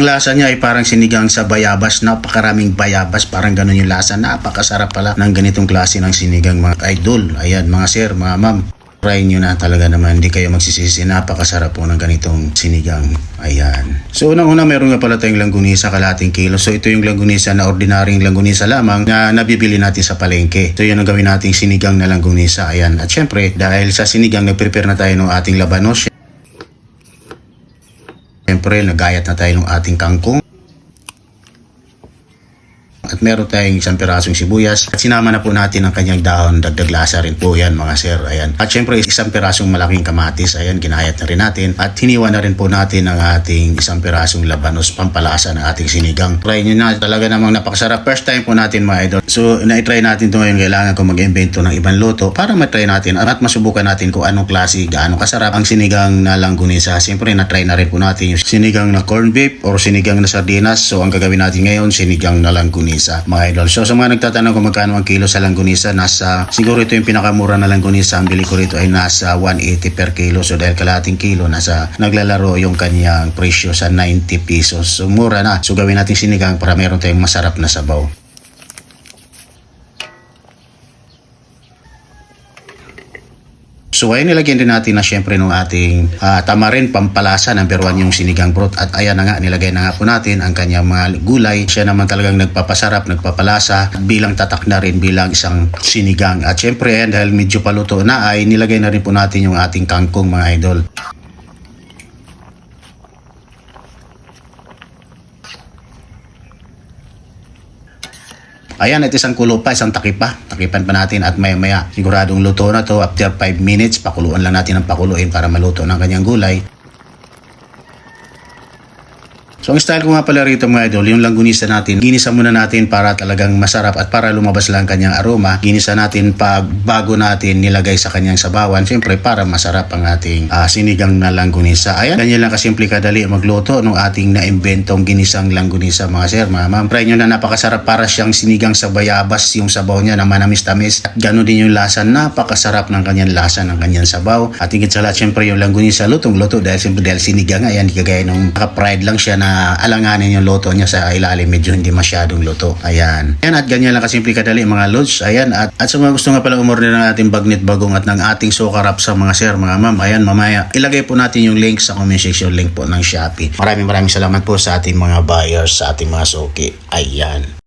Ang lasa niya ay parang sinigang sa bayabas, napakaraming bayabas, parang ganun yung lasa. Napakasarap pala ng ganitong klase ng sinigang mga idol. Ayan, mga sir, mga ma'am. Try nyo na talaga naman, hindi kayo magsisisi. Napakasarap po ng ganitong sinigang. Ayan. So unang-una meron nga pala tayong langgunisa kalating kilo. So ito yung langgunisa na ordinaryong langgunisa lamang na nabibili natin sa palengke. Ito yung ang gawin nating sinigang na langgunisa. Ayan. At syempre, dahil sa sinigang, nag-prepare na tayo ng ating labanos. Siyempre, nagayat na tayo ng ating kangkong. At meron tayong isang pirasong sibuyas. At sinama na po natin ang kanyang dahon. Dagdag lasa rin po yan mga sir. Ayan. At syempre isang pirasong malaking kamatis. Ayan, ginayat na rin natin. At hiniwa na rin po natin ang ating isang pirasong labanos pampalasa ng ating sinigang. Try nyo na. Talaga namang napakasarap. First time po natin mga idol. So, na-try natin ito ngayon. Kailangan ko mag-invento ng ibang luto para matry natin at masubukan natin kung anong klase, gaano kasarap ang sinigang na langgunisa. Siyempre, na-try na rin po natin yung sinigang na corned beef or sinigang na sardinas. So, ang gagawin natin ngayon, sinigang na langgunisa mga idol. So, sa mga nagtatanong kung magkano ang kilo sa langgunisa, nasa, siguro ito yung pinakamura na langgunisa. Ang bili ko rito ay nasa 180 per kilo. So, dahil kalating kilo, nasa naglalaro yung kanyang presyo sa 90 pesos. So, mura na. So, gawin natin sinigang para meron tayong masarap na sabaw. So ayun nilagyan din natin na syempre nung ating ah, tamarin pampalasa number one yung sinigang broth at ayan na nga nilagay na nga po natin ang kanyang mga gulay. Siya naman talagang nagpapasarap, nagpapalasa bilang tatak na rin bilang isang sinigang. At syempre ayan dahil medyo paluto na ay nilagay na rin po natin yung ating kangkong mga idol. Ayan, at isang kulo pa, isang takip pa. Takipan pa natin at maya maya siguradong luto na to. After 5 minutes, pakuluan lang natin ang pakuluin para maluto ng kanyang gulay. So ang style ko nga pala rito mga idol, yung langgunisa natin, ginisa muna natin para talagang masarap at para lumabas lang kanyang aroma. Ginisa natin pag bago natin nilagay sa kanyang sabawan, siyempre para masarap ang ating ah, sinigang na langgunisa. Ayan, ganyan lang kasimple kadali magluto ng ating naimbentong ginisang langgunisa mga sir, mga ma'am. Try nyo na napakasarap para siyang sinigang sa bayabas yung sabaw niya na manamis-tamis. At gano'n din yung lasa, napakasarap ng kanyang lasa ng kanyang sabaw. At higit sa lahat, siyempre yung langgunisa lutong-luto dahil siyempre dahil sinigang, ayan, kagaya nung naka-fried lang siya na alanganin yung luto niya sa ilalim, medyo hindi masyadong luto. Ayan. Ayan, at ganyan lang kasimple kadali mga lods. Ayan, at, at sa mga gusto nga pala umorder ng ating bagnet bagong at ng ating sokarap sa mga sir, mga ma'am. Ayan, mamaya, ilagay po natin yung link sa comment section, link po ng Shopee. Maraming maraming salamat po sa ating mga buyers, sa ating mga suki. Ayan.